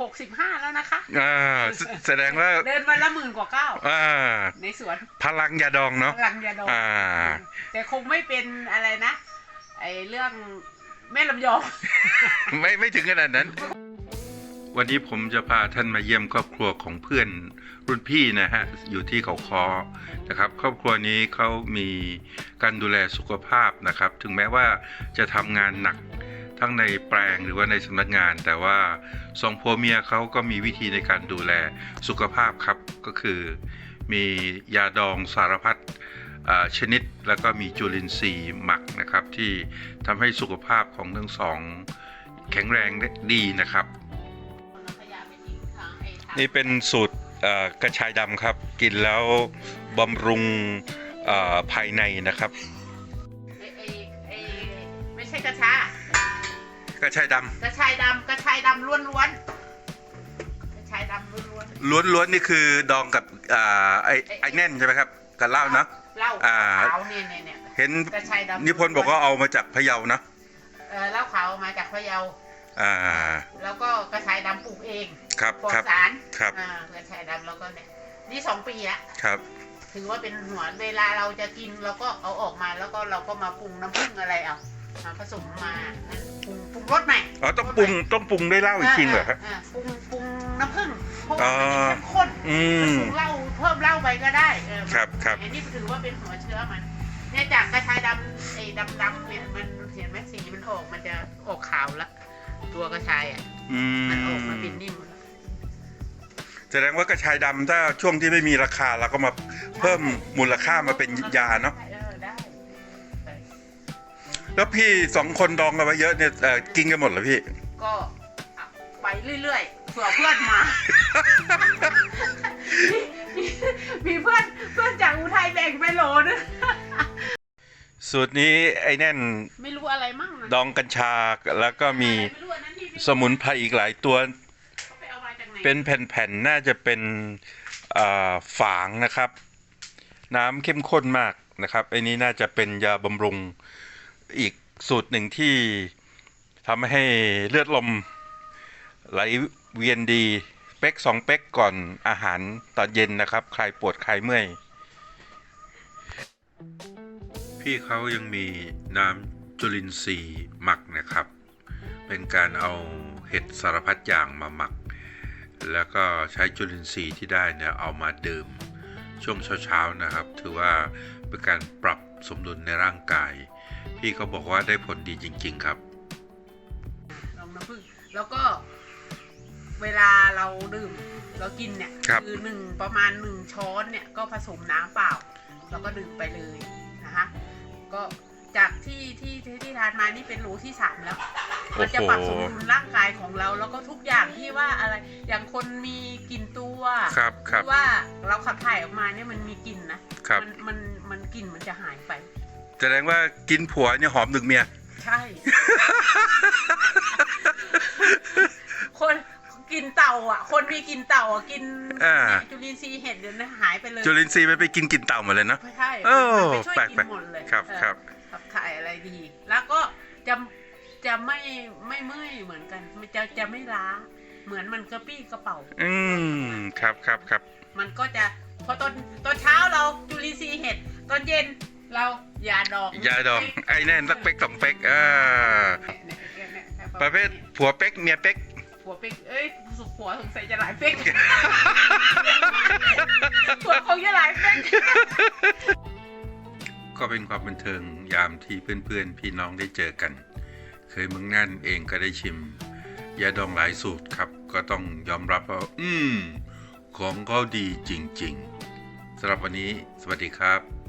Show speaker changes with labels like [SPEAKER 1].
[SPEAKER 1] หกสิบห้าแล้วนะคะ
[SPEAKER 2] อ่าแสแสดงว่า
[SPEAKER 1] เดินวันละหมื่นกว่าเก้า
[SPEAKER 2] อ่า
[SPEAKER 1] ในสวน
[SPEAKER 2] พลังยาดองเนาะ
[SPEAKER 1] พลังยาดอง
[SPEAKER 2] อ่า
[SPEAKER 1] แต่คงไม่เป็นอะไรนะ ไอเรื่องแม่ลำยอง
[SPEAKER 2] ไม่ไม่ถึงขนาดนั้น วันนี้ผมจะพาท่านมาเยี่ยมครอบครัวของเพื่อนรุ่นพี่นะฮะ อยู่ที่เขาคอนะครับ ครอบครัวนี้เขามีการดูแลสุขภาพนะครับ ถึงแม้ว่าจะทำงานหนัก ทั้งในแปลงหรือว่าในสำนักงาน แต่ว่าสองผัวเมียเขาก็มีวิธีในการดูแลสุขภาพครับก็คือ มียาดองสารพัดอ่าชนิดแล้วก็มีจุลินทรีย์หมักนะครับ ที่ทำให้สุขภาพของทั้งสองแข็งแรงได้ดีนะครับ นี่เป็นสูตรเอ่อกระชายดำครับ กินแล้วบำรุงเอ่อภายในนะครับ
[SPEAKER 1] ไอไอไอไม่ใช่กระชาก
[SPEAKER 2] ระชายด
[SPEAKER 1] กระชายดำกระชายดำล้วนๆกระชายดำล้วนำ
[SPEAKER 2] ล้วนๆนี่คือดองกับอ่าไอ้ไอ้แน่นใช่ไหมครับกับเหล้าเนาะ
[SPEAKER 1] ๆเหล้า
[SPEAKER 2] อ่า
[SPEAKER 1] ขาวเนี่ยเนี่ยเนี่ย
[SPEAKER 2] เห็น
[SPEAKER 1] กระชายดำ
[SPEAKER 2] นิพนธ์บอกว่าเอามาจากพะเยานะ
[SPEAKER 1] เออเหล้าขาวมาจากพะเยา
[SPEAKER 2] อ่า
[SPEAKER 1] แล้วก็กระชายดำปลูกเอง
[SPEAKER 2] ครับ
[SPEAKER 1] ปลอด
[SPEAKER 2] ครับ
[SPEAKER 1] สาร
[SPEAKER 2] ครับ
[SPEAKER 1] อ่ากระชายดำแล้วก็เนี่ยนี่สองปีละ
[SPEAKER 2] ครับ
[SPEAKER 1] ถือว่าเป็นหัวเวลาเราจะกินเราก็เอาออกมาแล้วก็เราก็มาปรุงน้ำผึ้งอะไรเอา มาผสมมานั่นปรุงปรุงรสใหม่
[SPEAKER 2] อ๋อต้องปรุงต้องปรุงด้วยเหล้าอีกจริงเหรอครับา
[SPEAKER 1] ปรุงปรุงน้ำผึ้งเพราะว่ามันจะเข้มข้น
[SPEAKER 2] อืม
[SPEAKER 1] ปรุงเหล้าเพิ่มเหล้าไปก็ได้เออ
[SPEAKER 2] ครับครับ
[SPEAKER 1] อันนี้ถือว่าเป็นหัวเชื้อมันเนี่ยจากกระชายดำไอ้ดำดำๆเนี่ยมันเห็นไหมสีมันออกมันจะออกขาวละตัวกระชายอะ
[SPEAKER 2] อื
[SPEAKER 1] มันออก
[SPEAKER 2] ม
[SPEAKER 1] มาเป็นนิ่มแล้ว
[SPEAKER 2] แสดงว่ากระชายดำถ้าช่วงที่ไม่มีราคาเราก็มาเพิ่มมูลค่ามาเป็นยาเนาะ
[SPEAKER 1] ออได้ได้
[SPEAKER 2] แล้วพี่สองคนดองกันไว้เยอะเนี่ยเอ่อกินกันหมดเหรอพี่
[SPEAKER 1] ก็ไปเรื่อยๆเผื่อเพื่อนมามีมีเพื่อนเพื่อนจากอุทัยแบ่งไปโหลนึง
[SPEAKER 2] สูตรนี้ไอ้แน่น
[SPEAKER 1] ไม่รู้อะไรมั่งนะ
[SPEAKER 2] ดองกัญชาแล้วก็มี
[SPEAKER 1] ไม่รู้อันนั้นที่พี่
[SPEAKER 2] สมุนไพรอีกหลายตัว
[SPEAKER 1] เขาไปเอามาจากไหน
[SPEAKER 2] เป็นแผ่นๆ น่าจะเป็นอ่าฝางนะครับ น้ำเข้มข้นมากนะครับไอ้นี้น่าจะเป็นยาบำรุง อีกสูตรหนึ่งที่ทำให้เลือดลมไหลเวียนดี เป๊กสองเป๊กก่อนอาหารตอนเย็นนะครับ คลายปวดคลายเมื่อย พี่เขายังมีน้ำจุลินทรีย์หมักนะครับ เป็นการเอาเห็ดสารพัดอย่างมาหมัก แล้วก็ใช้จุลินทรีย์ที่ได้เนี่ยเอามาดื่มช่วงเช้าๆนะครับ ถือว่าเป็นการปรับ สมดุลในร่างกาย พี่เขาบอกว่าได้ผลดีจริง ๆ ครับ
[SPEAKER 1] ลองน้ำผึ้งแล้วก็เวลาเราดื่มเรากินเนี่ย
[SPEAKER 2] ครับ
[SPEAKER 1] อหนึ่งประมาณหนึ่งช้อนเนี่ยก็ผสมน้ำเปล่า แล้วก็ดื่มไปเลยนะคะก็จากที่ที่ที่ที่ทานมานี่เป็นโหลที่สามแล้ว มันจะปรับสมดุลร่างกายของเรา แล้วก็ทุกอย่างที่ว่าอะไรอย่างคนมีกลิ่นตัว
[SPEAKER 2] ครับครับ
[SPEAKER 1] ที่ว่า เราขับถ่ายออกมาเนี่ยมันมีกลิ่นนะครับ มันมันมันกลิ่นมันจะหายไป
[SPEAKER 2] แสดงว่ากินผัวเนี่ยหอมหนึ่งเมีย
[SPEAKER 1] ใช่ คนกินเต่าอะ คนมีกินเต่าอะกิน
[SPEAKER 2] อ่า
[SPEAKER 1] เนี่ยจุลินทรีย์เห็ดเดี๋ยวนะหายไปเลย
[SPEAKER 2] จุลินทรีย์มันไปกินกลินเต่าหมดเลยเนาะ
[SPEAKER 1] ไม่ใช่
[SPEAKER 2] เออ
[SPEAKER 1] มันไปช่วย
[SPEAKER 2] แปลก
[SPEAKER 1] กิ
[SPEAKER 2] แปล
[SPEAKER 1] น
[SPEAKER 2] ก
[SPEAKER 1] หมดเลย
[SPEAKER 2] ครับ
[SPEAKER 1] เออ
[SPEAKER 2] ครับ
[SPEAKER 1] ขับถ่ายอะไรดี แล้วก็จะจะไม่ไม่เมื่อยเหมือนกันมันจะจะไม่ล้า เหมือนมันกระปี้กระเป๋า
[SPEAKER 2] อืม ครับครับครับ
[SPEAKER 1] มันก็จะพอตอนตอนเช้าเราจุลินทรีย์เห็ดตอนเย็นเรายาดอง
[SPEAKER 2] ยาดองไอ้แน่นสักเป๊กสองเป๊กอ่า
[SPEAKER 1] เนี่ยเนี่ยเนี่ยเนี่ย
[SPEAKER 2] ประเภทผัวเป๊กเมียเป๊ก
[SPEAKER 1] ผัวเป๊กเอ้ยสุขผัวสงสัยจะหลายเป๊กผัวคงจะหลายเป๊ก
[SPEAKER 2] ก็เป็นความบันเทิงยามที่เพื่อนๆ พี่น้องได้เจอกัน เคยเมึงนั่นเองก็ได้ชิมยาดองหลายสูตรครับ ก็ต้องยอมรับว่า อืม ของเขาดีจริง ๆสำหรับวันนี้ สวัสดีครับ